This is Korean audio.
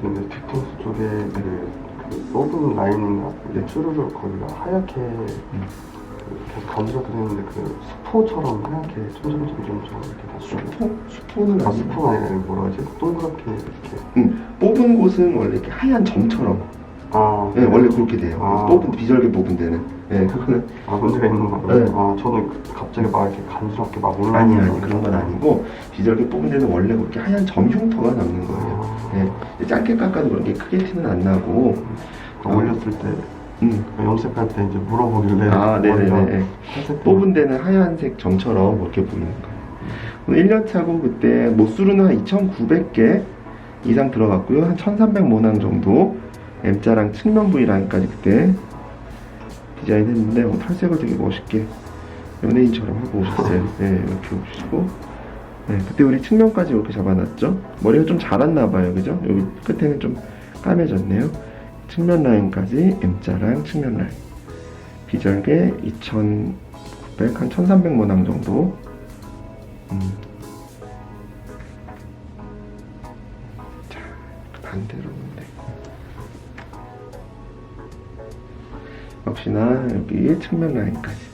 근데 뒤통수 쪽에 그, 그 로브 라인이나 이제 쭈루루 거기가 하얗게 그 계속 건드려드리는데 그 수포처럼 하얗게 점점 점점 점 이렇게 다 수. 수포? 수포는 아 아니고 수포가 아니라 뭐라 하지? 동그랗게 이렇게. 응, 뽑은 곳은 원래 이렇게 하얀 점처럼 아, 네, 원래 그렇게 돼요. 아. 뽑은 비절개 뽑은 데는. 네, 그거는 아 문제가 있는 거예요? 네. 아 저는 그- 갑자기 막 이렇게 간지럽게 막 올라오는 아니 아니 거 그런 건 아니고 비절개 뽑은 데는 원래 그렇게 하얀 점 흉터가 남는 거예요. 네, 짧게 깎아도 그렇게 크게 티는 안 나고. 아, 올렸을 때 음, 염색할 때 이제 물어보길래 아 머리가 네네네 회색 뽑은 데는 하얀색 점처럼 이렇게 보이는 거예요. 1년 차고 그때 모수루는 한 2,900개 이상 들어갔고요. 한 1,300 모낭 정도 M자랑 측면 V 라인까지 그때 디자인 했는데 어, 탈색을 되게 멋있게 연예인처럼 하고 오셨어요. 네 이렇게 오시고. 네, 그때 우리 측면까지 이렇게 잡아놨죠. 머리가 좀 자랐나 봐요. 그죠? 여기 끝에는 좀 까매졌네요. 측면 라인까지 M자랑 측면 라인. 비절개 2,900, 한 1,300 모낭 정도. 음. 자, 반대로 네. 역시나 여기 측면 라인까지.